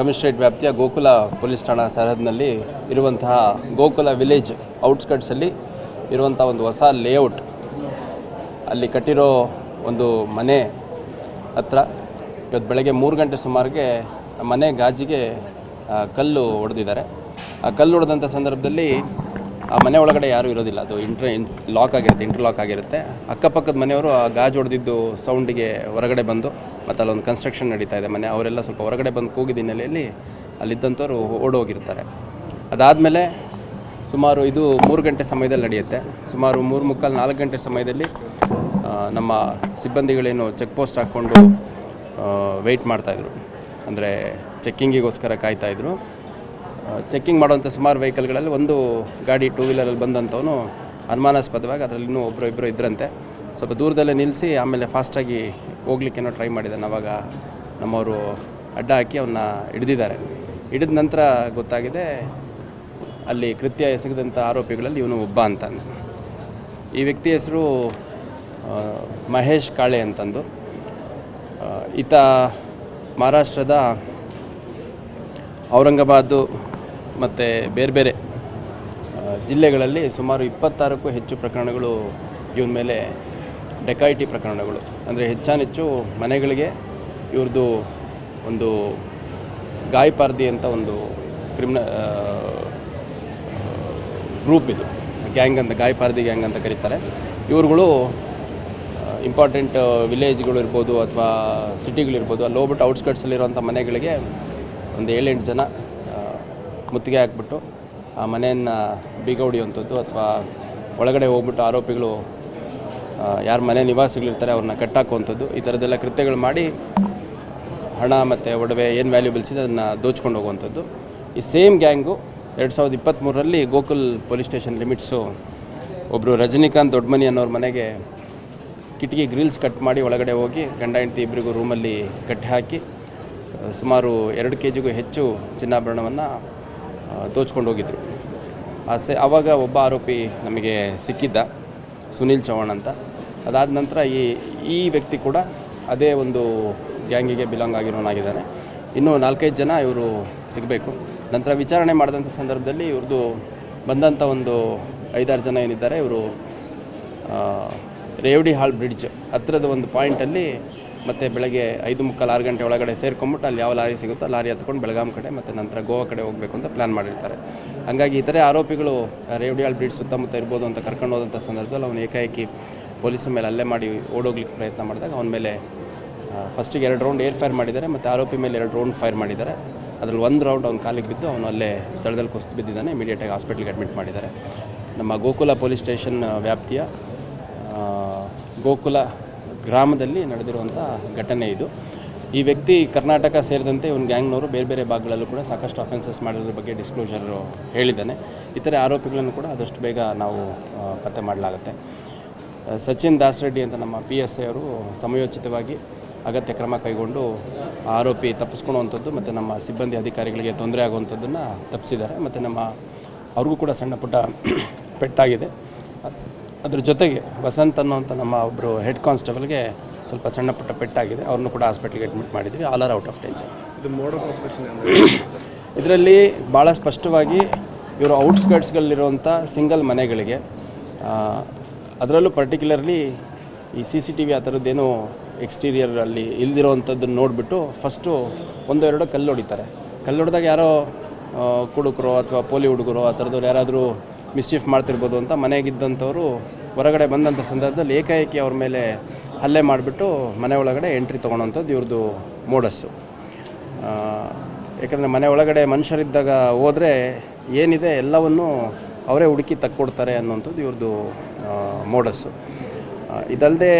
Commissionerate ವ್ಯಾಪ್ತಿಯ Gokula police ಠಾಣಾ ಸರಹದ್ನಲ್ಲಿ ಇರುವಂತಹ ಗೋಕುಲ ವಿಲೇಜ್ ಔಟ್ಸ್ಕಟ್ಸಲ್ಲಿ ಇರುವಂಥ ಒಂದು ಹೊಸ ಲೇಔಟ್. ಅಲ್ಲಿ ಕಟ್ಟಿರೋ ಒಂದು ಮನೆ ಹತ್ರ ಇವತ್ತು ಬೆಳಗ್ಗೆ ಮೂರು ಗಂಟೆ ಸುಮಾರಿಗೆ ಮನೆ ಗಾಜಿಗೆ ಕಲ್ಲು ಹೊಡೆದಿದ್ದಾರೆ ಆ ಕಲ್ಲು ಹೊಡೆದಂಥ ಸಂದರ್ಭದಲ್ಲಿ ಆ ಮನೆ ಒಳಗಡೆ ಯಾರೂ ಇರೋದಿಲ್ಲ. ಅದು ಇಂಟ್ರ ಲಾಕ್ ಆಗಿರುತ್ತೆ ಇಂಟರ್ಲಾಕ್ ಆಗಿರುತ್ತೆ. ಅಕ್ಕಪಕ್ಕದ ಮನೆಯವರು ಆ ಗಾಜು ಹೊಡೆದಿದ್ದು ಸೌಂಡಿಗೆ ಹೊರಗಡೆ ಬಂದು ಮತ್ತು ಅಲ್ಲೊಂದು ಕನ್ಸ್ಟ್ರಕ್ಷನ್ ನಡೀತಾ ಇದೆ ಮನೆ. ಅವರೆಲ್ಲ ಸ್ವಲ್ಪ ಹೊರಗಡೆ ಬಂದು ಕೂಗಿದ ಹಿನ್ನೆಲೆಯಲ್ಲಿ ಅಲ್ಲಿದ್ದಂಥವ್ರು ಓಡೋಗಿರ್ತಾರೆ. ಅದಾದಮೇಲೆ ಸುಮಾರು ಇದು ಮೂರು ಗಂಟೆ ಸಮಯದಲ್ಲಿ ನಡೆಯುತ್ತೆ. ಸುಮಾರು ಮೂರು ಮುಕ್ಕಾಲು ನಾಲ್ಕು ಗಂಟೆ ಸಮಯದಲ್ಲಿ ನಮ್ಮ ಸಿಬ್ಬಂದಿಗಳೇನು ಚೆಕ್ ಪೋಸ್ಟ್ ಹಾಕ್ಕೊಂಡು ವೆಯ್ಟ್ ಮಾಡ್ತಾಯಿದ್ರು ಅಂದರೆ ಚೆಕ್ಕಿಂಗಿಗೋಸ್ಕರ ಕಾಯ್ತಾಯಿದ್ರು ಚೆಕ್ಕಿಂಗ್ ಮಾಡುವಂಥ ಸುಮಾರು ವೆಹಿಕಲ್ಗಳಲ್ಲಿ ಒಂದು ಗಾಡಿ ಟೂ ವೀಲರಲ್ಲಿ ಬಂದಂಥವನು ಅನುಮಾನಾಸ್ಪದವಾಗಿ ಅದರಲ್ಲಿ ಇನ್ನೂ ಒಬ್ಬರು ಇಬ್ಬರು ಇದ್ರಂತೆ. ಸ್ವಲ್ಪ ದೂರದಲ್ಲೇ ನಿಲ್ಲಿಸಿ ಆಮೇಲೆ ಫಾಸ್ಟಾಗಿ ಹೋಗ್ಲಿಕ್ಕೇನೋ ಟ್ರೈ ಮಾಡಿದ್ದಾನೆ ಅವಾಗ ನಮ್ಮವರು ಅಡ್ಡ ಹಾಕಿ ಅವನ್ನ ಹಿಡಿದಿದ್ದಾರೆ. ಹಿಡಿದ ನಂತರ ಗೊತ್ತಾಗಿದೆ ಅಲ್ಲಿ ಕೃತ್ಯ ಎಸಗಿದಂಥ ಆರೋಪಿಗಳಲ್ಲಿ ಇವನು ಒಬ್ಬ ಅಂತ ಈ ವ್ಯಕ್ತಿ ಹೆಸರು ಮಹೇಶ್ ಕಾಳೆ ಅಂತಂದು. ಈತ ಮಹಾರಾಷ್ಟ್ರದ ಔರಂಗಾಬಾದು ಮತ್ತು ಬೇರೆ ಬೇರೆ ಜಿಲ್ಲೆಗಳಲ್ಲಿ ಸುಮಾರು ಇಪ್ಪತ್ತಾರಕ್ಕೂ ಹೆಚ್ಚು ಪ್ರಕರಣಗಳು ಇವನ ಮೇಲೆ ಡೆಕಾಯಿಟಿ ಪ್ರಕರಣಗಳು. ಅಂದರೆ ಹೆಚ್ಚಾನೆಚ್ಚು ಮನೆಗಳಿಗೆ ಇವ್ರದ್ದು ಒಂದು ಗಾಯಪಾರ್ದಿ ಅಂತ ಒಂದು ಕ್ರಿಮಿನ ಗ್ರೂಪ್ ಇದು, ಗ್ಯಾಂಗ್ ಅಂತ ಗಾಯಪಾರ್ದಿ ಗ್ಯಾಂಗ್ ಅಂತ ಕರೀತಾರೆ. ಇವ್ರುಗಳು ಇಂಪಾರ್ಟೆಂಟ್ ವಿಲೇಜ್ಗಳು ಇರ್ಬೋದು ಅಥವಾ ಸಿಟಿಗಳಿರ್ಬೋದು, ಅಲ್ಲಿ ಹೋಗ್ಬಿಟ್ಟು ಔಟ್ಸ್ಕಟ್ಸಲ್ಲಿರುವಂಥ ಮನೆಗಳಿಗೆ ಒಂದು ಏಳೆಂಟು ಜನ ಮುತ್ತಿಗೆ ಹಾಕ್ಬಿಟ್ಟು ಆ ಮನೆಯನ್ನು ಬೀಗ ಹೊಡೆಯುವಂಥದ್ದು ಅಥವಾ ಒಳಗಡೆ ಹೋಗ್ಬಿಟ್ಟು ಆರೋಪಿಗಳು ಯಾರು ಮನೆ ನಿವಾಸಿಗಳಿರ್ತಾರೆ ಅವ್ರನ್ನ ಕಟ್ಟಾಕುವಂಥದ್ದು. ಈ ಥರದ್ದೆಲ್ಲ ಕೃತ್ಯಗಳು ಮಾಡಿ ಹಣ ಮತ್ತು ಒಡವೆ ಏನು ವ್ಯಾಲ್ಯೂಬಲ್ಸ್ ಇದೆ ಅದನ್ನು ದೋಚ್ಕೊಂಡು ಹೋಗುವಂಥದ್ದು. ಈ ಸೇಮ್ ಗ್ಯಾಂಗು ಎರಡು ಸಾವಿರದ ಇಪ್ಪತ್ತ್ಮೂರರಲ್ಲಿ ಗೋಕುಲ್ ಪೊಲೀಸ್ ಸ್ಟೇಷನ್ ಲಿಮಿಟ್ಸು ಒಬ್ಬರು ರಜನಿಕಾಂತ್ ದೊಡ್ಡಮನಿ ಅನ್ನೋರ ಮನೆಗೆ ಕಿಟಕಿ ಗ್ರಿಲ್ಸ್ ಕಟ್ ಮಾಡಿ ಒಳಗಡೆ ಹೋಗಿ ಗಂಡ ಹೆಂಡತಿ ಇಬ್ಬರಿಗೂ ರೂಮಲ್ಲಿ ಕಟ್ಟಿ ಹಾಕಿ ಸುಮಾರು ಎರಡು ಕೆ ಜಿಗೂ ಹೆಚ್ಚು ಚಿನ್ನಾಭರಣವನ್ನು ದೋಚ್ಕೊಂಡು ಹೋಗಿದ್ರು. ಆ ಸೆ ಆವಾಗ ಒಬ್ಬ ಆರೋಪಿ ನಮಗೆ ಸಿಕ್ಕಿದ್ದ, ಸುನೀಲ್ ಚೌಹಾಣ್ ಅಂತ. ಅದಾದ ನಂತರ ಈ ಈ ವ್ಯಕ್ತಿ ಕೂಡ ಅದೇ ಒಂದು ಗ್ಯಾಂಗಿಗೆ ಬಿಲಾಂಗ್ ಆಗಿರೋನಾಗಿದ್ದಾನೆ. ಇನ್ನೂ ನಾಲ್ಕೈದು ಜನ ಇವರು ಸಿಗಬೇಕು. ನಂತರ ವಿಚಾರಣೆ ಮಾಡಿದಂಥ ಸಂದರ್ಭದಲ್ಲಿ ಇವ್ರದ್ದು ಬಂದಂಥ ಒಂದು ಐದಾರು ಜನ ಏನಿದ್ದಾರೆ, ಇವರು ರೇವಡಿ ಹಾಲ್ ಬ್ರಿಡ್ಜ್ ಹತ್ತಿರದ ಒಂದು ಪಾಯಿಂಟಲ್ಲಿ ಮತ್ತೆ ಬೆಳಗ್ಗೆ ಐದು ಮುಕ್ಕಾಲು ಆರು ಗಂಟೆ ಒಳಗಡೆ ಸೇರ್ಕೊಂಬಿಟ್ಟು ಅಲ್ಲಿ ಯಾವ ಲಾರಿ ಸಿಗುತ್ತೋ ಲಾರಿ ಹತ್ಕೊಂಡು ಬೆಳಗಾಂ ಕಡೆ ಮತ್ತು ನಂತರ ಗೋವಾ ಕಡೆ ಹೋಗಬೇಕು ಅಂತ ಪ್ಲ್ಯಾನ್ ಮಾಡಿರ್ತಾರೆ. ಹಾಗಾಗಿ ಇತರೆ ಆರೋಪಿಗಳು ರೇವಡಿಯಾಳ್ ಬ್ರಿಡ್ಜ್ ಸುತ್ತಮುತ್ತ ಇರ್ಬೋದು ಅಂತ ಕರ್ಕೊಂಡು ಹೋದಂಥ ಸಂದರ್ಭದಲ್ಲಿ ಅವನು ಏಕಾಏಕಿ ಪೊಲೀಸರ ಮೇಲೆ ಅಲ್ಲೇ ಮಾಡಿ ಓಡೋಗ್ಲಿಕ್ಕೆ ಪ್ರಯತ್ನ ಮಾಡಿದಾಗ ಅವನ ಮೇಲೆ ಫಸ್ಟಿಗೆ ಎರಡು ರೌಂಡ್ ಏರ್ ಫೈರ್ ಮಾಡಿದ್ದಾರೆ ಮತ್ತು ಆರೋಪಿ ಮೇಲೆ ಎರಡು ರೌಂಡ್ ಫೈರ್ ಮಾಡಿದ್ದಾರೆ. ಅದರಲ್ಲಿ ಒಂದು ರೌಂಡ್ ಅವ್ನ ಕಾಲಿಗೆ ಬಿದ್ದು ಅವನು ಅಲ್ಲೇ ಸ್ಥಳದಲ್ಲಿ ಕುಸಿದು ಬಿದ್ದಿದ್ದಾನೆ ಇಮಿಡಿಯೇಟಾಗಿ ಹಾಸ್ಪಿಟ್ಲಿಗೆ ಅಡ್ಮಿಟ್ ಮಾಡಿದ್ದಾರೆ. ನಮ್ಮ ಗೋಕುಲ ಪೊಲೀಸ್ ಸ್ಟೇಷನ್ ವ್ಯಾಪ್ತಿಯ ಗೋಕುಲ ಗ್ರಾಮದಲ್ಲಿ ನಡೆದಿರುವಂಥ ಘಟನೆ ಇದು. ಈ ವ್ಯಕ್ತಿ ಕರ್ನಾಟಕ ಸೇರಿದಂತೆ ಇವನು ಗ್ಯಾಂಗ್ನವರು ಬೇರೆ ಬೇರೆ ಭಾಗಗಳಲ್ಲೂ ಕೂಡ ಸಾಕಷ್ಟು ಅಫೆನ್ಸಸ್ ಮಾಡಿರೋದ್ರ ಬಗ್ಗೆ ಡಿಸ್ಕ್ಲೋಜರ್ ಹೇಳಿದ್ದಾನೆ. ಇತರೆ ಆರೋಪಿಗಳನ್ನು ಕೂಡ ಆದಷ್ಟು ಬೇಗ ನಾವು ಪತ್ತೆ ಮಾಡಲಾಗುತ್ತೆ. ಸಚಿನ್ ದಾಸ್ ರೆಡ್ಡಿ ಅಂತ ನಮ್ಮ ಪಿ ಎಸ್ ಐ ಅವರು ಸಮಯೋಚಿತವಾಗಿ ಅಗತ್ಯ ಕ್ರಮ ಕೈಗೊಂಡು ಆರೋಪಿ ತಪ್ಪಿಸ್ಕೊಳ್ಳುವಂಥದ್ದು ಮತ್ತು ನಮ್ಮ ಸಿಬ್ಬಂದಿ ಅಧಿಕಾರಿಗಳಿಗೆ ತೊಂದರೆ ಆಗುವಂಥದ್ದನ್ನು ತಪ್ಪಿಸಿದ್ದಾರೆ ಮತ್ತು ನಮ್ಮ ಅವ್ರಿಗೂ ಕೂಡ ಸಣ್ಣ ಪುಟ್ಟ ಪೆಟ್ಟಾಗಿದೆ. ಅದ್ರ ಜೊತೆಗೆ ವಸಂತ್ ಅನ್ನೋಂಥ ನಮ್ಮ ಒಬ್ಬರು ಹೆಡ್ ಕಾನ್ಸ್ಟೇಬಲ್ಗೆ ಸ್ವಲ್ಪ ಸಣ್ಣ ಪುಟ್ಟ ಪೆಟ್ಟಾಗಿದೆ. ಅವ್ರನ್ನೂ ಕೂಡ ಹಾಸ್ಪಿಟ್ಲಿಗೆ ಅಡ್ಮಿಟ್ ಮಾಡಿದ್ವಿ. All are out of danger ಇದರಲ್ಲಿ ಭಾಳ ಸ್ಪಷ್ಟವಾಗಿ ಇವರು ಔಟ್ಸ್ಕರ್ಟ್ಸ್ಗಳಲ್ಲಿರುವಂಥ ಸಿಂಗಲ್ ಮನೆಗಳಿಗೆ ಅದರಲ್ಲೂ ಪರ್ಟಿಕ್ಯುಲರ್ಲಿ ಈ ಸಿ ಸಿ ಟಿ ವಿ ಆ ಥರದ್ದೇನು ಎಕ್ಸ್ಟೀರಿಯರಲ್ಲಿ ಇಲ್ದಿರೋವಂಥದ್ದನ್ನು ನೋಡಿಬಿಟ್ಟು ಫಸ್ಟು ಒಂದು ಎರಡು ಕಲ್ಲು ಹೊಡಿತಾರೆ. ಕಲ್ಲು ಹೊಡೆದಾಗ ಯಾರೋ ಕುಡುಕರು ಅಥವಾ ಪೋಲಿ ಹುಡುಗರು ಆ ಥರದವ್ರು ಯಾರಾದರೂ ಮಿಸ್ಚೀಫ್ ಮಾಡ್ತಿರ್ಬೋದು ಅಂತ ಮನೆಗಿದ್ದಂಥವ್ರು ಹೊರಗಡೆ ಬಂದಂಥ ಸಂದರ್ಭದಲ್ಲಿ ಏಕಾಏಕಿ ಅವ್ರ ಮೇಲೆ ಹಲ್ಲೆ ಮಾಡಿಬಿಟ್ಟು ಮನೆ ಒಳಗಡೆ ಎಂಟ್ರಿ ತೊಗೊಳೋಂಥದ್ದು ಇವ್ರದ್ದು ಮೋಡಸ್ಸು. ಯಾಕಂದರೆ ಮನೆ ಒಳಗಡೆ ಮನುಷ್ಯರಿದ್ದಾಗ ಹೋದರೆ ಏನಿದೆ ಎಲ್ಲವನ್ನು ಅವರೇ ಹುಡುಕಿ ತಕ್ಕೊಡ್ತಾರೆ ಅನ್ನುವಂಥದ್ದು ಇವ್ರದ್ದು ಮೋಡಸ್ಸು. ಇದಲ್ಲದೆ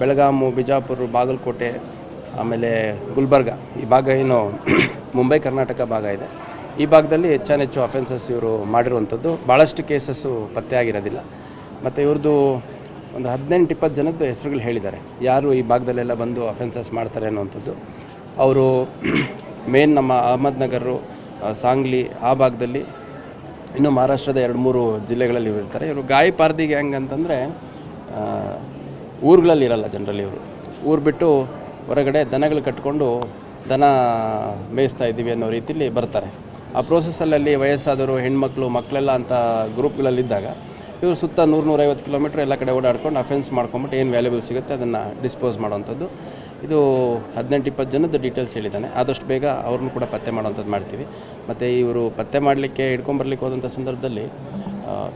ಬೆಳಗಾಮು ಬಿಜಾಪುರ, ಬಾಗಲಕೋಟೆ, ಆಮೇಲೆ ಗುಲ್ಬರ್ಗ ಈ ಭಾಗ ಏನು ಮುಂಬೈ, ಕರ್ನಾಟಕ ಭಾಗ ಇದೆ. ಈ ಭಾಗದಲ್ಲಿ ಹೆಚ್ಚಾನೆಚ್ಚು ಅಫೆನ್ಸಸ್ ಇವರು ಮಾಡಿರುವಂಥದ್ದು. ಭಾಳಷ್ಟು ಕೇಸಸ್ಸು ಪತ್ತೆ ಆಗಿರೋದಿಲ್ಲ. ಮತ್ತು ಇವ್ರದ್ದು ಒಂದು ಹದಿನೆಂಟು, ಇಪ್ಪತ್ತು ಜನದ್ದು ಹೆಸರುಗಳು ಹೇಳಿದ್ದಾರೆ. ಯಾರು ಈ ಭಾಗದಲ್ಲೆಲ್ಲ ಬಂದು ಅಫೆನ್ಸಸ್ ಮಾಡ್ತಾರೆ ಅನ್ನುವಂಥದ್ದು. ಅವರು ಮೇನ್ ನಮ್ಮ ಅಹಮದ್ನಗರು ಸಾಂಗ್ಲಿ ಆ ಭಾಗದಲ್ಲಿ ಇನ್ನು ಮಹಾರಾಷ್ಟ್ರದ ಎರಡು, ಮೂರು ಜಿಲ್ಲೆಗಳಲ್ಲಿ ಇರ್ತಾರೆ. ಇವರು ಗಾಯ ಪಾರ್ದಿ ಗ್ಯಾಂಗ್ ಅಂತಂದರೆ ಊರುಗಳಲ್ಲಿ ಇರಲ್ಲ ಜನರಲಿ ಇವರು. ಊರು ಬಿಟ್ಟು ಹೊರಗಡೆ ದನಗಳು ಕಟ್ಕೊಂಡು ದನ ಮೇಯಿಸ್ತಾ ಇದ್ದೀವಿ ಅನ್ನೋ ರೀತಿಯಲ್ಲಿ ಬರ್ತಾರೆ. ಆ ಪ್ರೋಸೆಸ್ಸಲ್ಲಿ ವಯಸ್ಸಾದವರು, ಹೆಣ್ಮಕ್ಳು, ಮಕ್ಕಳೆಲ್ಲ ಅಂತ ಗ್ರೂಪ್ಗಳಲ್ಲಿದ್ದಾಗ ಇವರು ಸುತ್ತ ನೂರು ನೂರೈವತ್ತು ಕಿಲೋಮೀಟ್ರ್ ಎಲ್ಲ ಕಡೆ ಓಡಾಡ್ಕೊಂಡು ಅಫೆನ್ಸ್ ಮಾಡ್ಕೊಂಬಿಟ್ಟು ಏನು ವ್ಯಾಲ್ಯೂಬಲ್ ಸಿಗುತ್ತೆ ಅದನ್ನು ಡಿಸ್ಪೋಸ್ ಮಾಡುವಂಥದ್ದು. ಇದು ಹದಿನೆಂಟು, ಇಪ್ಪತ್ತು ಜನದ ಡೀಟೇಲ್ಸ್ ಹೇಳಿದ್ದಾನೆ. ಆದಷ್ಟು ಬೇಗ ಅವ್ರನ್ನೂ ಕೂಡ ಪತ್ತೆ ಮಾಡೋವಂಥದ್ದು ಮಾಡ್ತೀವಿ. ಮತ್ತು ಇವರು ಪತ್ತೆ ಮಾಡಲಿಕ್ಕೆ, ಹಿಡ್ಕೊಂಬರ್ಲಿಕ್ಕೆ ಹೋದಂಥ ಸಂದರ್ಭದಲ್ಲಿ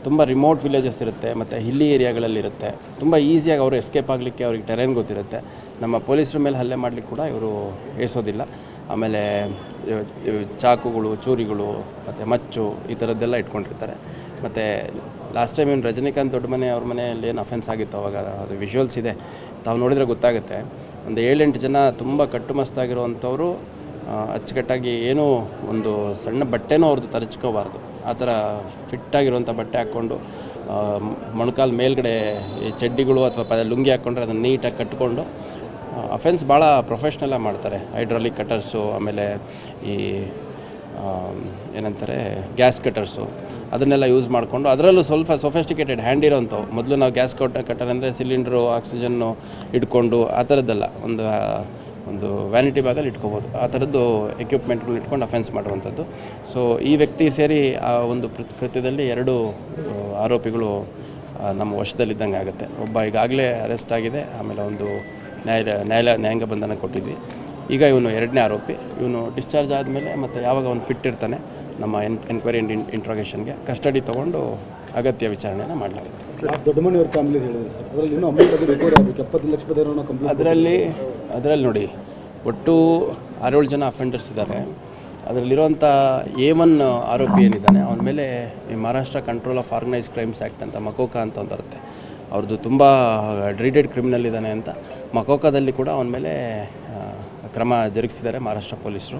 ತುಂಬ ರಿಮೋಟ್ ವಿಲೇಜಸ್ ಇರುತ್ತೆ, ಮತ್ತು ಹಿಲ್ಲಿ ಏರಿಯಾಗಳಲ್ಲಿರುತ್ತೆ ತುಂಬ ಈಸಿಯಾಗಿ ಅವರು ಎಸ್ಕೇಪ್ ಆಗಲಿಕ್ಕೆ ಅವ್ರಿಗೆ ಟೆರೇನ್ ಗೊತ್ತಿರುತ್ತೆ. ನಮ್ಮ ಪೊಲೀಸರ ಮೇಲೆ ಹಲ್ಲೆ ಮಾಡಲಿಕ್ಕೆ ಕೂಡ ಇವರು ಏಸೋದಿಲ್ಲ ಆಮೇಲೆ ಚಾಕುಗಳು, ಚೂರಿಗಳು, ಮತ್ತು ಮಚ್ಚು ಈ ಥರದ್ದೆಲ್ಲ ಇಟ್ಕೊಂಡಿರ್ತಾರೆ. ಮತ್ತು ಲಾಸ್ಟ್ ಟೈಮ್ ಏನು ರಜನಿಕಾಂತ್ ದೊಡ್ಡ ಮನೆ ಅವ್ರ ಮನೆಯಲ್ಲಿ ಏನು ಅಫೆನ್ಸ್ ಆಗಿತ್ತು ಅವಾಗ ಅದು ವಿಜುವಲ್ಸ್ ಇದೆ. ತಾವು ನೋಡಿದರೆ ಗೊತ್ತಾಗುತ್ತೆ. ಒಂದು ಏಳೆಂಟು ಜನ ತುಂಬ ಕಟ್ಟುಮಸ್ತಾಗಿರುವಂಥವ್ರು ಅಚ್ಚುಕಟ್ಟಾಗಿ ಏನೂ ಒಂದು ಸಣ್ಣ ಬಟ್ಟೆನೂ ಅವ್ರದ್ದು ತರಚ್ಕೋಬಾರ್ದು. ಆ ಥರ ಫಿಟ್ಟಾಗಿರುವಂಥ ಬಟ್ಟೆ ಹಾಕ್ಕೊಂಡು ಮೊಣಕಾಲು ಮೇಲ್ಗಡೆ ಈ ಚಡ್ಡಿಗಳು ಅಥವಾ ಲುಂಗಿ ಹಾಕ್ಕೊಂಡ್ರೆ ಅದನ್ನು ನೀಟಾಗಿ ಕಟ್ಕೊಂಡು ಅಫೆನ್ಸ್ ಭಾಳ ಪ್ರೊಫೆಷ್ನಲ್ಲಾಗಿ ಮಾಡ್ತಾರೆ. ಹೈಡ್ರಾಲಿಕ್ ಕಟರ್ಸು ಆಮೇಲೆ ಈ ಏನಂತಾರೆ ಗ್ಯಾಸ್ ಕಟರ್ಸು ಅದನ್ನೆಲ್ಲ ಯೂಸ್ ಮಾಡಿಕೊಂಡು ಅದರಲ್ಲೂ ಸ್ವಲ್ಪ ಸೊಫೆಸ್ಟಿಕೇಟೆಡ್ ಹ್ಯಾಂಡ್ ಇರೋಂಥವು. ಮೊದಲು ನಾವು ಗ್ಯಾಸ್ ಕಟ್ ಕಟರ್ ಅಂದರೆ ಸಿಲಿಂಡ್ರು ಆಕ್ಸಿಜನ್ನು ಇಟ್ಕೊಂಡು ಆ ಥರದ್ದೆಲ್ಲ ಒಂದು ಒಂದು ವ್ಯಾನಿಟಿ ಬ್ಯಾಗಲ್ಲಿ ಇಟ್ಕೋಬೋದು. ಆ ಥರದ್ದು ಎಕ್ವಿಪ್ಮೆಂಟ್ಗಳು ಇಟ್ಕೊಂಡು ಅಫೆನ್ಸ್ ಮಾಡುವಂಥದ್ದು. ಸೊ ಈ ವ್ಯಕ್ತಿ ಸೇರಿ ಆ ಒಂದು ಕೃತ್- ಕೃತ್ಯದಲ್ಲಿ ಎರಡು ಆರೋಪಿಗಳು ನಮ್ಮ ವಶದಲ್ಲಿದ್ದಂಗೆ ಆಗುತ್ತೆ ಒಬ್ಬ ಈಗಾಗಲೇ ಅರೆಸ್ಟ್ ಆಗಿದೆ, ಆಮೇಲೆ ಒಂದು ನ್ಯಾಯಾಲಯ ನ್ಯಾಯಾಲಯ ನ್ಯಾಯಾಂಗ ಬಂಧನ ಕೊಟ್ಟಿದ್ವಿ. ಈಗ ಇವನು ಎರಡನೇ ಆರೋಪಿ. ಇವನು ಡಿಸ್ಚಾರ್ಜ್ ಆದಮೇಲೆ ಮತ್ತು ಯಾವಾಗ ಅವನು ಫಿಟ್ ಇರ್ತಾನೆ ನಮ್ಮ ಎನ್ ಎನ್ಕ್ವೈರಿ ಆ್ಯಂಡ್ ಇಂಟ್ರೋಗೇಷನ್ಗೆ ಕಸ್ಟಡಿ ತೊಗೊಂಡು ಅಗತ್ಯ ವಿಚಾರಣೆಯನ್ನು ಮಾಡಲಾಗುತ್ತೆ. ಅದರಲ್ಲಿ ಅದರಲ್ಲಿ ನೋಡಿ ಒಟ್ಟು ಆರೇಳು ಜನ ಅಫೆಂಡರ್ಸ್ ಇದ್ದಾರೆ. ಅದರಲ್ಲಿರುವಂಥ ಎ ಒನ್ ಆರೋಪಿ ಏನಿದ್ದಾನೆ ಅವನ ಮೇಲೆ ಈ Maharashtra control of organise crimes act ಅಂತ ಮಕೋಕಾ ಅಂತ ಒಂದು ಬರುತ್ತೆ. ಅವ್ರದ್ದು ತುಂಬ ಡ್ರೀಡೆಡ್ ಕ್ರಿಮಿನಲ್ ಇದ್ದಾನೆ ಅಂತ ಮಕೋಕಾದಲ್ಲಿ ಕೂಡ ಅವನ ಮೇಲೆ ಕ್ರಮ ಜರುಗಿಸಿದ್ದಾರೆ ಮಹಾರಾಷ್ಟ್ರ ಪೊಲೀಸರು.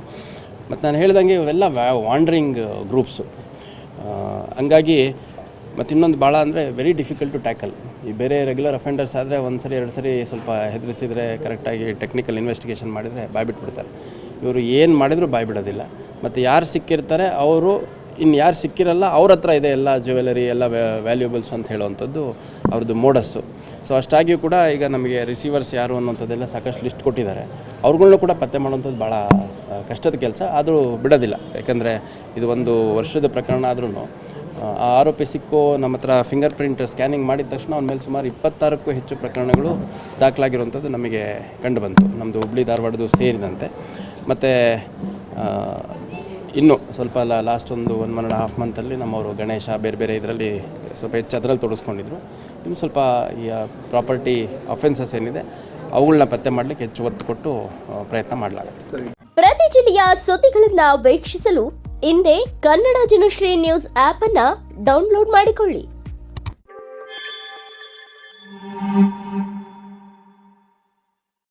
ಮತ್ತು ನಾನು ಹೇಳ್ದಂಗೆ ಇವೆಲ್ಲ ವಾಂಡ್ರಿಂಗ್ ಗ್ರೂಪ್ಸು ಹಂಗಾಗಿ ಮತ್ತು ಇನ್ನೊಂದು ಭಾಳ ಅಂದರೆ ವೆರಿ ಡಿಫಿಕಲ್ಟ್ ಟು ಟ್ಯಾಕಲ್ ಈ ಬೇರೆ ರೆಗ್ಯುಲರ್ ಅಫೆಂಡರ್ಸ್ ಆದರೆ ಒಂದು ಸರಿ ಎರಡು ಸರಿ ಸ್ವಲ್ಪ ಹೆದರಿಸಿದರೆ ಕರೆಕ್ಟಾಗಿ ಟೆಕ್ನಿಕಲ್ ಇನ್ವೆಸ್ಟಿಗೇಷನ್ ಮಾಡಿದರೆ ಬಾಯ್ಬಿಟ್ಬಿಡ್ತಾರೆ. ಇವರು ಏನು ಮಾಡಿದರೂ ಬಾಯ್ಬಿಡೋದಿಲ್ಲ. ಮತ್ತು ಯಾರು ಸಿಕ್ಕಿರ್ತಾರೆ ಅವರು ಇನ್ನು ಯಾರು ಸಿಕ್ಕಿರಲ್ಲ ಅವ್ರ ಹತ್ರ ಇದೆ ಎಲ್ಲ ಜ್ಯುವೆಲರಿ ಎಲ್ಲ ವ್ಯಾಲ್ಯೂಬಲ್ಸ್ ಅಂತ ಹೇಳುವಂಥದ್ದು ಅವ್ರದ್ದು ಮೋಡಸ್ಸು. ಸೊ ಅಷ್ಟಾಗಿಯೂ ಕೂಡ ಈಗ ನಮಗೆ ರಿಸೀವರ್ಸ್ ಯಾರು ಅನ್ನೋಂಥದ್ದೆಲ್ಲ ಸಾಕಷ್ಟು ಲಿಸ್ಟ್ ಕೊಟ್ಟಿದ್ದಾರೆ. ಅವ್ರುಗಳ್ನೂ ಕೂಡ ಪತ್ತೆ ಮಾಡುವಂಥದ್ದು ಭಾಳ ಕಷ್ಟದ ಕೆಲಸ. ಆದರೂ ಬಿಡೋದಿಲ್ಲ. ಯಾಕಂದರೆ ಇದು ಒಂದು ವರ್ಷದ ಪ್ರಕರಣ ಆದ್ರೂ ಆ ಆರೋಪಿ ಸಿಕ್ಕು ನಮ್ಮ ಹತ್ರ ಫಿಂಗರ್ ಪ್ರಿಂಟ್ ಸ್ಕ್ಯಾನಿಂಗ್ ಮಾಡಿದ ತಕ್ಷಣ ಅವ್ನ ಮೇಲೆ ಸುಮಾರು ಇಪ್ಪತ್ತಾರಕ್ಕೂ ಹೆಚ್ಚು ಪ್ರಕರಣಗಳು ದಾಖಲಾಗಿರುವಂಥದ್ದು ನಮಗೆ ಕಂಡು ಬಂತು. ನಮ್ಮದು ಹುಬ್ಳಿ ಧಾರವಾಡದು ಸೇರಿದಂತೆ. ಮತ್ತು ಇನ್ನು ಸ್ವಲ್ಪ ಲಾಸ್ಟ್ ಒಂದು ಒನ್ ಒನ್ ಆ್ಯಂಡ್ ಹಾಫ್ ಮಂತಲ್ಲಿ ನಮ್ಮವರು ಗಣೇಶ ಬೇರೆ ಬೇರೆ ಇದರಲ್ಲಿ ಸ್ವಲ್ಪ ಹೆಚ್ಚು ಅದರಲ್ಲಿ ತೊಡಗಿಸ್ಕೊಂಡಿದ್ರು ಇನ್ನು ಸ್ವಲ್ಪ ಈ ಪ್ರಾಪರ್ಟಿ ಅಫೆನ್ಸಸ್ ಏನಿದೆ ಅವುಗಳನ್ನ ಪತ್ತೆ ಮಾಡಲಿಕ್ಕೆ ಹೆಚ್ಚು ಒತ್ತು ಕೊಟ್ಟು ಪ್ರಯತ್ನ ಮಾಡಲಾಗುತ್ತೆ. ಪ್ರತಿ ಜಿಲ್ಲೆಯ ಸುದ್ದಿಗಳನ್ನ ವೀಕ್ಷಿಸಲು ಹಿಂದೆ ಕನ್ನಡ ಜನಶ್ರೀ ನ್ಯೂಸ್ ಆಪ್ ಅನ್ನ ಡೌನ್ಲೋಡ್ ಮಾಡಿಕೊಳ್ಳಿ.